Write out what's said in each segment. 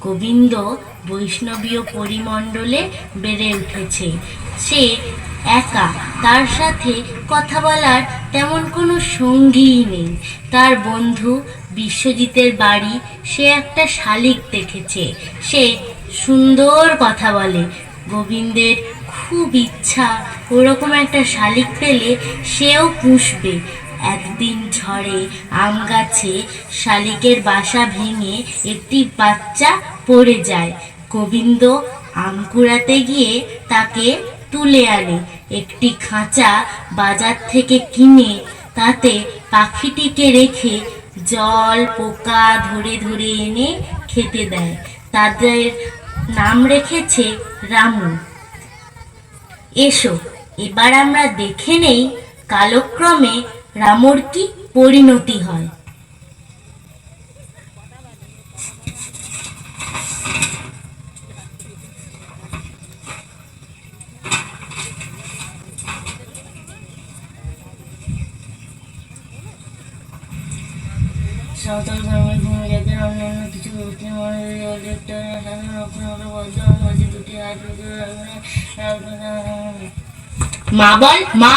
গোবিন্দ বৈষ্ণবীয় পরিমণ্ডলে বেড়ে উঠেছে। সে একা, তার সাথে কথা বলার তেমন কোনো সঙ্গীই নেই। তার বন্ধু বিশ্বজিতের বাড়ি সে একটা শালিক দেখেছে। সে সুন্দর কথা বলে। গোবিন্দের খুব ইচ্ছা, ওরকম একটা শালিক পেলে সেও পুষবে। একদিন ঝড়ে আম গাছে শালিকের বাসা ভেঙে একটি বাচ্চা পড়ে যায়। গোবিন্দ আম কুড়াতে গিয়ে তাকে তুলে আনে। একটি খাঁচা বাজার থেকে কিনে তাতে পাখিটিকে রেখে জল, পোকা ধরে ধরে এনে খেতে দেয়। তাদের নাম রেখেছে রামু। এসো, এবার আমরা দেখে নেই কালক্রমে রামর কি পরিণতি হয়। সাঁওতাল ধর্মের ভূমিজাতের অন্যান্য কিছু মুসলিম দুটি হাত মা, বল মা।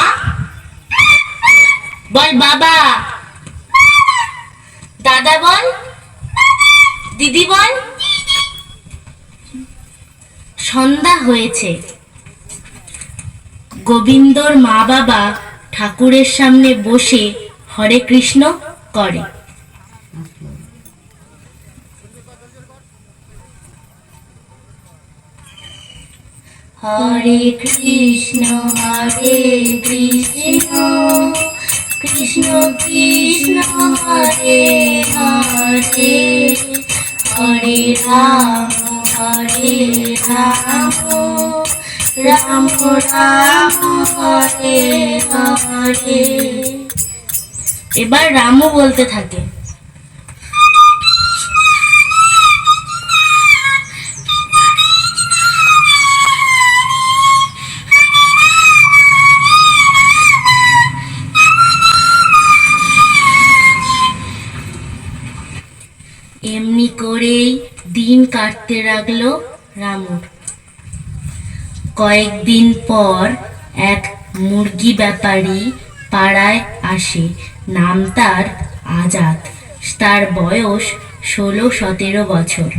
বল, বাবা। দাদা, বল। দিদি, বল। সন্ধ্যা হয়েছে। গোবিন্দর মা বাবা ঠাকুরের সামনে বসে হরে কৃষ্ণ করে। হরে কৃষ্ণ হরে কৃষ্ণ কৃষ্ণ কৃষ্ণ, হরে হরে। হরে রাম হরে রাম রাম রাম, হরে হরে। এবার রামও বলতে থাকে। কাটতে লাগল রামুর। কয়েকদিন পর এক মুরগি ব্যাপারী পাড়ায় আসে। নাম তার আজাদ। তার বয়স ষোলো সতেরো বছর।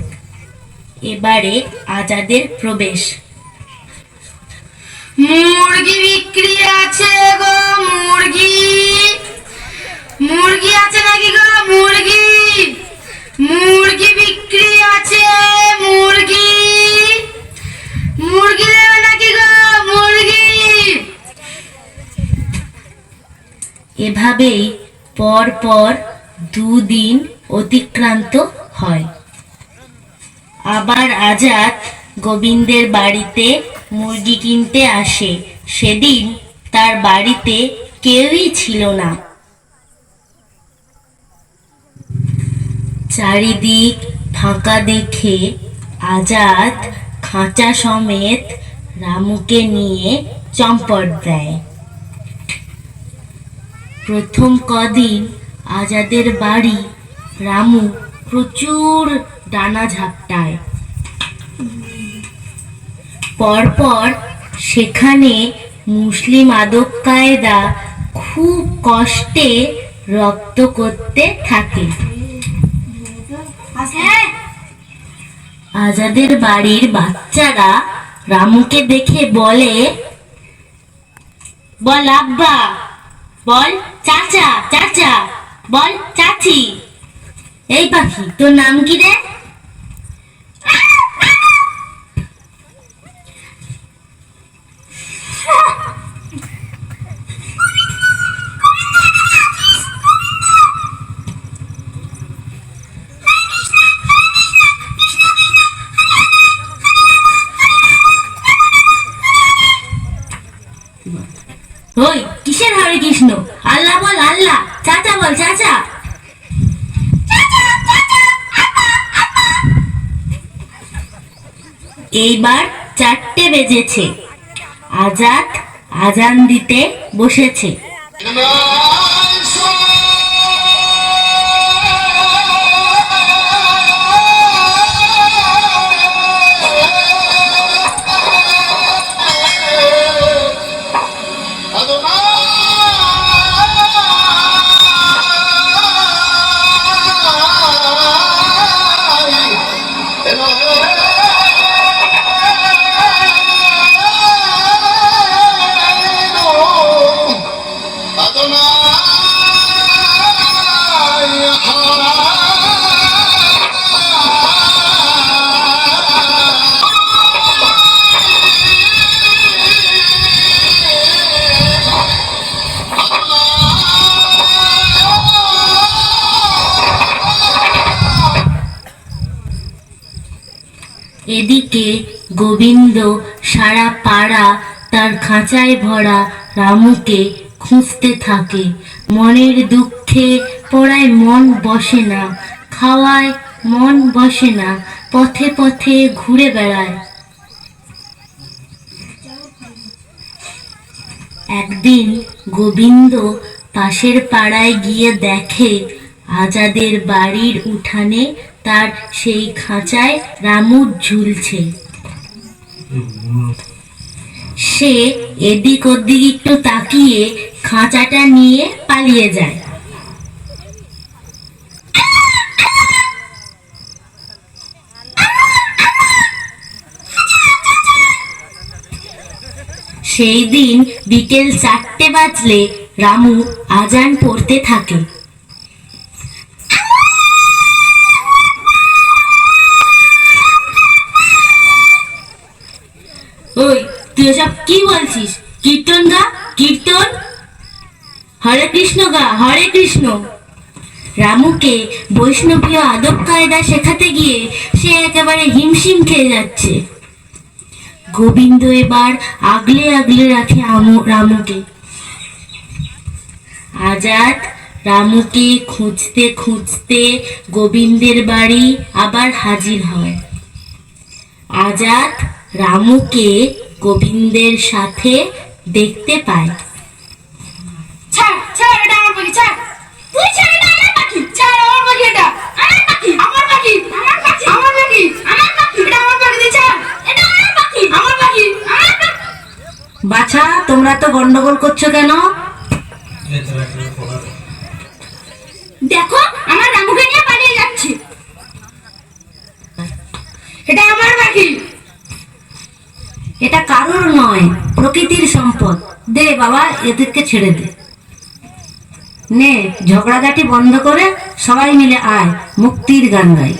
এবারে আজাদের প্রবেশ। মুরগি বিক্রি আছে এভাবেই পর পর দুদিন অতিক্রান্ত হয়। আবার আজাদ গোবিন্দের বাড়িতে মুরগি কিনতে আসে। সেদিন তার বাড়িতে কেউই ছিল না। চারিদিক ফাঁকা দেখে আজাদ খাঁচা সমেত রামুকে নিয়ে চম্পট দেয়। প্রথম কদিন আজাদের বাড়ি রামু প্রচুর ডানা ঝাপটায়। পরপর সেখানে মুসলিম আদব কায়দা খুব কষ্টে রক্ত করতে থাকে। আজাদের বাড়ির বাচ্চারা রামুকে দেখে বলে, বল আব্বা বল চাচা চাচা বল চাচি। এই পাখি তোর নাম কি রে? ওই আল্লাহ চাচা বল চাচা। এইবার চারটে বেজেছে। আজাদ আজান দিতে বসেছে। এদিকে গোবিন্দ সারা পাড়া তার খাঁচায় ভরা রামুকে খুঁজতে থাকে। মনের দুঃখে পড়ায় মন বসে না, খাওয়ায় মন বসে না, পথে পথে ঘুরে বেড়ায়। একদিন গোবিন্দ পাশের পাড়ায় গিয়ে দেখে আজাদের বাড়ির উঠানে তার সেই খাঁচায় রামু ঝুলছে। সে এদিক ওদিক একটু তাকিয়ে খাঁচাটা নিয়ে পালিয়ে যায়। সেই দিন বিকেল চারটে বাজলে রামু আজান পড়তে থাকে। তুই এসব কি বলছিস? কীর্তন গা? কীর্তন? হরে কৃষ্ণ গা, হরে কৃষ্ণ। রামুকে বৈষ্ণবীয় আদব কায়দা শেখাতে গিয়ে সে একেবারে হিমশিম খেয়ে যাচ্ছে। গোবিন্দ এবার আগলে আগলে রাখে রামুকে। আজাদ রামুকে খুঁজতে খুঁজতে গোবিন্দের বাড়ি আবার হাজির হয়। আজাদ রামুকে গোবিন্দের সাথে দেখতে পায় ছাড় ছাড় এটা আমার পাখি ছাড় তুই ছাড় এটা আমার পাখি ছাড় আমার পাখি এটা আমার পাখি আমার পাখি আমার পাখি আমার পাখি আমার পাখি এটা আমার পাখি ছাড় এটা আমার পাখি আমার পাখি আমার পাখি বাছা তোমরা তো গন্ডগোল করছ কেন দেখো আমার রামুকে নিয়ে পালিয়ে যাচ্ছে এটা আমার পাখি এটা কারোর নয়, প্রকৃতির সম্পদ। দে বাবা, এদেরকে ছেড়ে দে। নে, ঝগড়াঝাটি বন্ধ করে সবাই মিলে আয়, মুক্তির গান গাই।